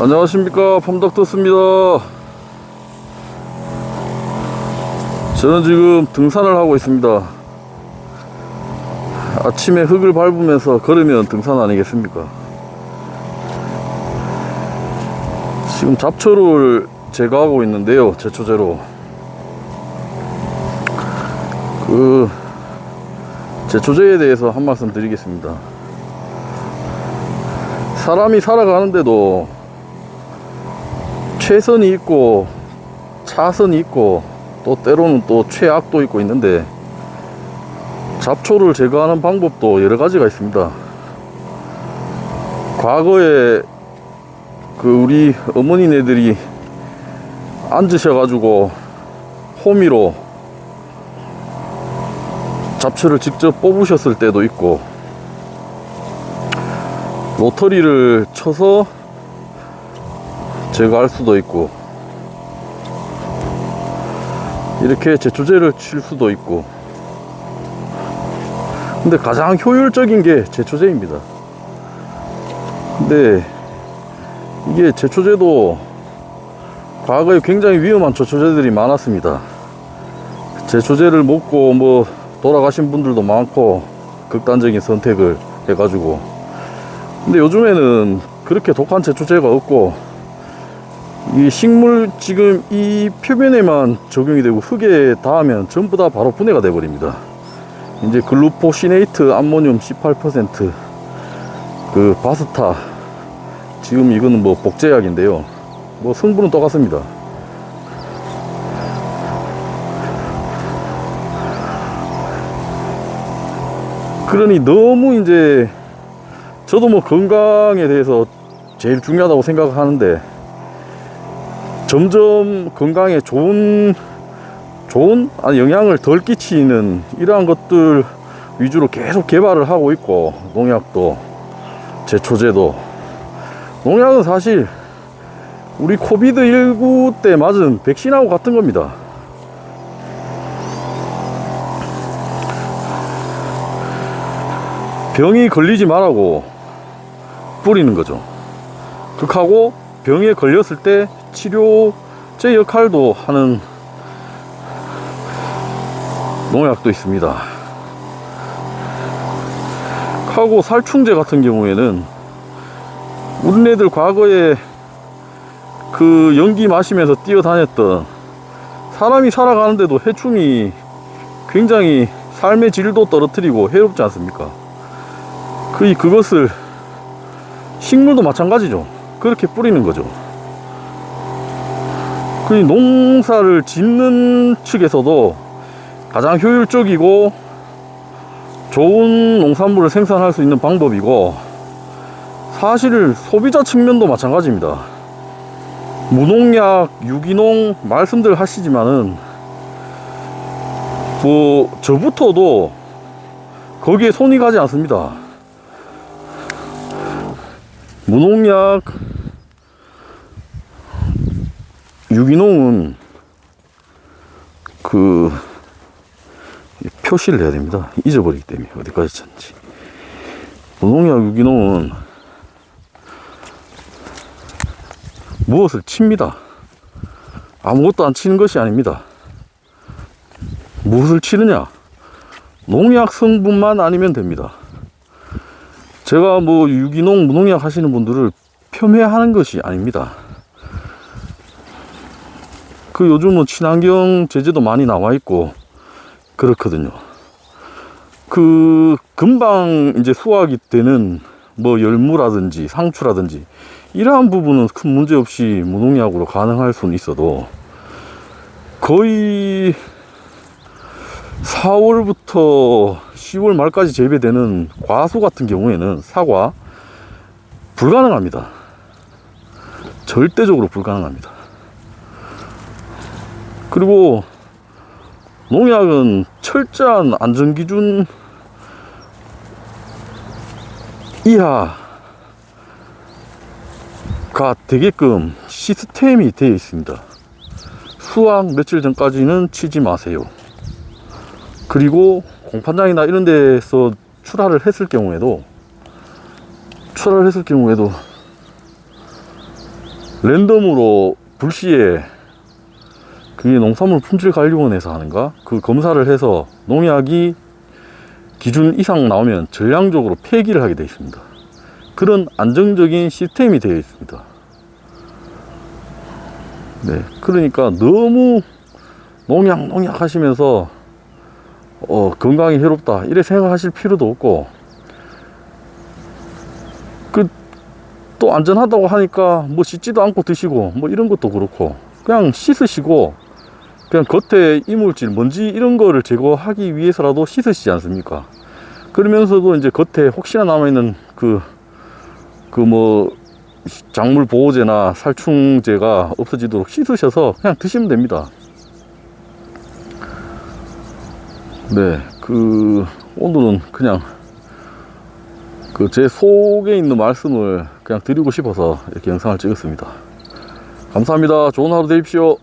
안녕하십니까. 펌덕터스입니다. 저는 지금 등산을 하고 있습니다. 아침에 흙을 밟으면서 걸으면 등산 아니겠습니까? 지금 잡초를 제거하고 있는데요 제초제로. 그 제초제에 대해서 한 말씀 드리겠습니다. 사람이 살아가는데도 최선이 있고 차선이 있고 또 때로는 또 최악도 있고 있는데 잡초를 제거하는 방법도 여러 가지가 있습니다. 과거에 그 우리 어머니네들이 앉으셔가지고 호미로 잡초를 직접 뽑으셨을 때도 있고 로터리를 쳐서 제거할 수도 있고 이렇게 제초제를 칠 수도 있고. 근데 가장 효율적인 게 제초제입니다. 근데 이게 제초제도 과거에 굉장히 위험한 제초제들이 많았습니다. 제초제를 먹고 뭐 돌아가신 분들도 많고 극단적인 선택을 해가지고. 근데 요즘에는 그렇게 독한 제초제가 없고 이 식물 지금 이 표면에만 적용이 되고 흙에 닿으면 전부 다 바로 분해가 돼 버립니다. 이제 글루포시네이트 암모늄 18%그 바스타 지금 이거는 뭐 복제약인데요. 뭐 성분은 똑같습니다. 그러니 너무 이제 저도 뭐 건강에 대해서 제일 중요하다고 생각하는데 점점 건강에 좋은 좋은 영향을 덜 끼치는 이러한 것들 위주로 계속 개발을 하고 있고 농약도 제초제도 농약은 사실 우리 코비드 19 때 맞은 백신하고 같은 겁니다. 병이 걸리지 말라고 뿌리는 거죠. 극하고 병에 걸렸을 때 치료제 역할도 하는 농약도 있습니다. 하고 살충제 같은 경우에는 우리네들 과거에 그 연기 마시면서 뛰어다녔던 사람이 살아가는데도 해충이 굉장히 삶의 질도 떨어뜨리고 해롭지 않습니까? 그 그것을 식물도 마찬가지죠. 그렇게 뿌리는 거죠. 그 농사를 짓는 측에서도 가장 효율적이고 좋은 농산물을 생산할 수 있는 방법이고 사실 소비자 측면도 마찬가지입니다. 무농약, 유기농 말씀들 하시지만은 뭐 저부터도 거기에 손이 가지 않습니다. 무농약 유기농은 그 표시를 해야 됩니다. 잊어버리기 때문에 어디까지 쳤는지. 무농약 유기농은 무엇을 칩니다. 아무것도 안 치는 것이 아닙니다. 무엇을 치느냐? 농약 성분만 아니면 됩니다. 제가 뭐 유기농, 무농약 하시는 분들을 폄훼하는 것이 아닙니다. 그 요즘은 친환경 제재도 많이 나와 있고 그렇거든요. 그 금방 이제 수확이 되는 뭐 열무라든지 상추라든지 이러한 부분은 큰 문제 없이 무농약으로 가능할 수는 있어도 거의 4월부터 10월 말까지 재배되는 과수 같은 경우에는 사과 불가능합니다. 절대적으로 불가능합니다. 그리고 농약은 철저한 안전 기준 이하가 되게끔 시스템이 되어 있습니다. 수확 며칠 전까지는 치지 마세요. 그리고 공판장이나 이런 데서 출하를 했을 경우에도 출하를 했을 경우에도 랜덤으로 불시에 그게 농산물 품질 관리원에서 하는가? 그 검사를 해서 농약이 기준 이상 나오면 전량적으로 폐기를 하게 되어 있습니다. 그런 안정적인 시스템이 되어 있습니다. 네, 그러니까 너무 농약 농약 하시면서 어, 건강이 해롭다 이래 생각하실 필요도 없고 그또 안전하다고 하니까 뭐 씻지도 않고 드시고 뭐 이런 것도 그렇고 그냥 씻으시고 그냥 겉에 이물질 먼지 이런 거를 제거하기 위해서라도 씻으시지 않습니까 그러면서도 이제 겉에 혹시나 남아있는 그 그 뭐 작물 보호제나 살충제가 없어지도록 씻으셔서 그냥 드시면 됩니다. 네, 그 오늘은 그냥 그 제 속에 있는 말씀을 그냥 드리고 싶어서 이렇게 영상을 찍었습니다. 감사합니다. 좋은 하루 되십시오.